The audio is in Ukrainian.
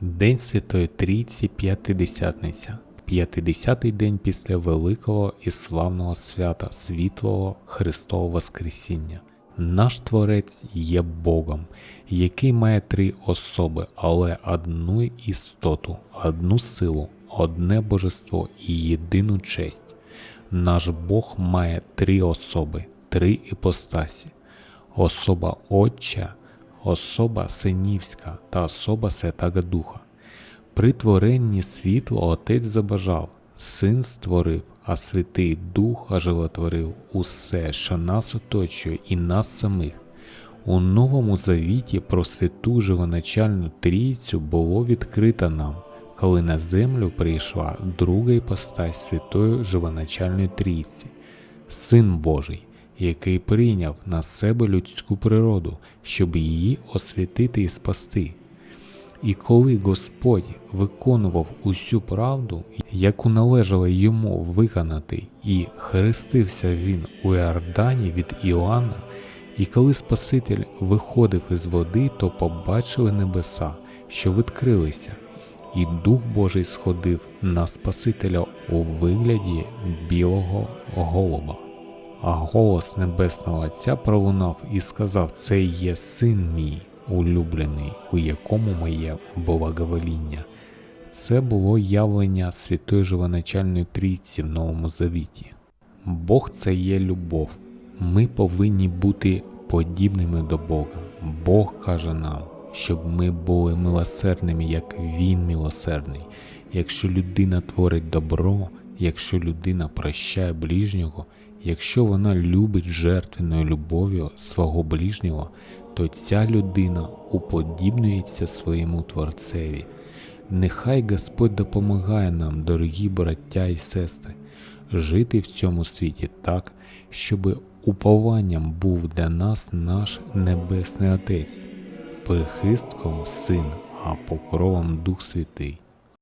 День Святої Трійці П'ятидесятниця. П'ятидесятий день після великого і славного свята світлого Христового Воскресіння. Наш Творець є Богом, який має три особи, але одну істоту, одну силу, одне божество і єдину честь. Наш Бог має три особи, три іпостасі. Особа Отча, особа Синівська та особа Святого Духа. При творенні світла Отець забажав, Син створив, а Святий Дух оживотворив усе, що нас оточує, і нас самих. У Новому Завіті про святу живоначальну трійцю було відкрито нам, коли на землю прийшла друга іпостась святої живоначальної трійці, Син Божий, який прийняв на себе людську природу, щоб її освятити і спасти. І коли Господь виконував усю правду, яку належало йому виконати, і хрестився він у Іордані від Іоанна, і коли Спаситель виходив із води, то побачили небеса, що відкрилися, і Дух Божий сходив на Спасителя у вигляді білого голуба. А голос Небесного Отця пролунав і сказав: Це є син мій улюблений, у якому моє благовоління. Це було явлення Святої Живоначальної Трійці в Новому Завіті. Бог це є любов. Ми повинні бути подібними до Бога. Бог каже нам, щоб ми були милосердними, як Він милосердний. Якщо людина творить добро, якщо людина прощає ближнього, якщо вона любить жертвенною любов'ю свого ближнього, то ця людина уподібнюється своєму Творцеві. Нехай Господь допомагає нам, дорогі браття і сестри, жити в цьому світі так, щоб упованням був для нас наш Небесний Отець, прихистком Син, а покровом Дух Святий.